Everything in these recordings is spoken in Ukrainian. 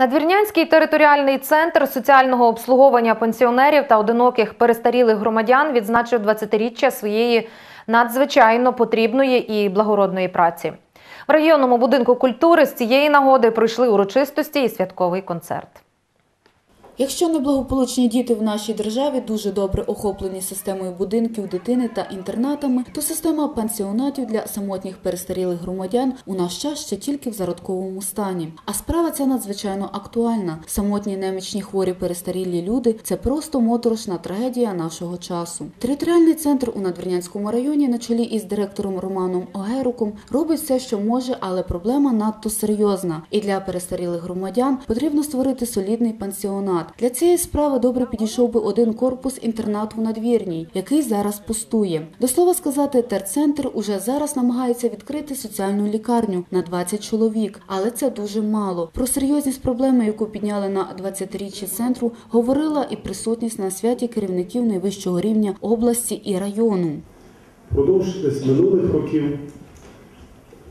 Надвірнянський територіальний центр соціального обслуговування пенсіонерів та одиноких перестарілих громадян відзначив 20-річчя своєї надзвичайно потрібної і благородної праці. В районному будинку культури з цієї нагоди пройшли урочистості і святковий концерт. Якщо неблагополучні діти в нашій державі дуже добре охоплені системою будинків дитини та інтернатами, то система пансіонатів для самотніх перестарілих громадян у наш час ще тільки в зародковому стані. А справа ця надзвичайно актуальна. Самотні немічні хворі перестарілі люди це просто моторошна трагедія нашого часу. Територіальний центр у Надвірнянському районі на чолі із директором Романом Огеруком робить все, що може, але проблема надто серйозна. І для перестарілих громадян потрібно створити солідний пансіонат. Для цієї справи добре підійшов би один корпус інтернату надвірній, який зараз пустує. До слова сказати, терцентр уже зараз намагається відкрити соціальну лікарню на 20 чоловік, але це дуже мало. Про серйозність проблеми, яку підняли на 20-річчі центру, говорила і присутність на святі керівників найвищого рівня області і району. Продовж минулих років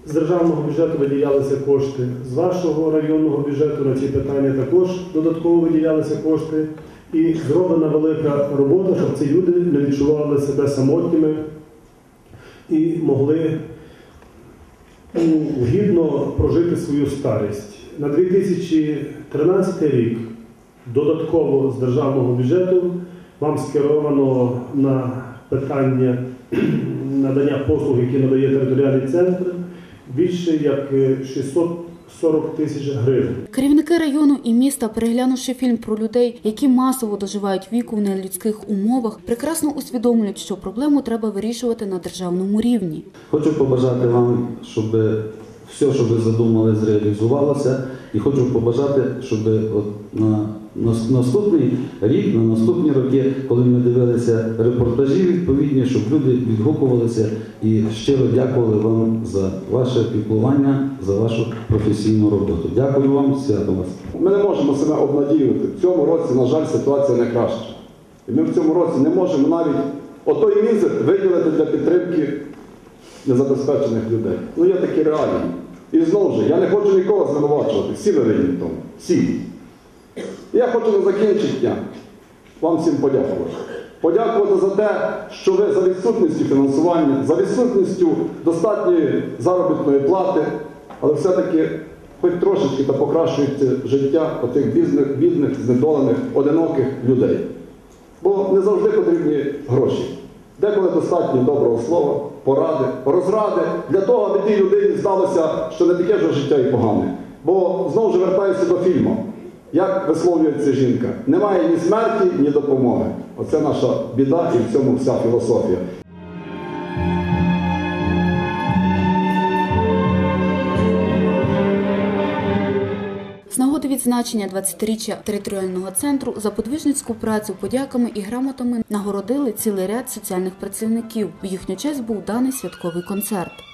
з державного бюджету виділялися кошти, з вашого районного бюджету на ці питання також додатково виділялися кошти. І зроблена велика робота, щоб ці люди не відчували себе самотніми і могли ну, гідно прожити свою старість. На 2013 рік додатково з державного бюджету вам скеровано на питання надання послуг, які надає територіальний центр, більше як е, 640 тисяч гривень. Керівники району і міста, переглянувши фільм про людей, які масово доживають віку в нелюдських умовах, прекрасно усвідомлюють, що проблему треба вирішувати на державному рівні. Хочу побажати вам, щоб все, що ви задумали, зреалізувалося. І хочу побажати, щоб от на нас- наступний рік, на наступні роки, коли ми дивилися репортажі відповідні, щоб люди відгукувалися і щиро дякували вам за ваше піклування, за вашу професійну роботу. Дякую вам, свято вас. Ми не можемо себе обнадіювати. В цьому році, на жаль, ситуація не краща. І ми в цьому році не можемо навіть отой мізер виділити для підтримки незабезпечених людей. Ну, є такі реалії. І знову ж, я не хочу нікого звинувачувати. Всі ви винні в тому. Всі. Я хочу на закінчення вам всім подякувати. Подякувати за те, що ви за відсутністю фінансування, за відсутністю достатньої заробітної плати, але все-таки хоч трошечки та покращується життя отих бідних, бідних, знедолених, одиноких людей. Бо не завжди потрібні гроші. Деколи достатньо доброго слова, поради, розради для того, аби тій людині здалося, що не таке вже життя і погане. Бо знову ж вертаюся до фільму. Як висловлюється жінка? Немає ні смерті, ні допомоги. Оце наша біда і в цьому вся філософія. Нагоди відзначення 20-річчя територіального центру за подвижницьку працю подяками і грамотами нагородили цілий ряд соціальних працівників. У їхню честь був даний святковий концерт.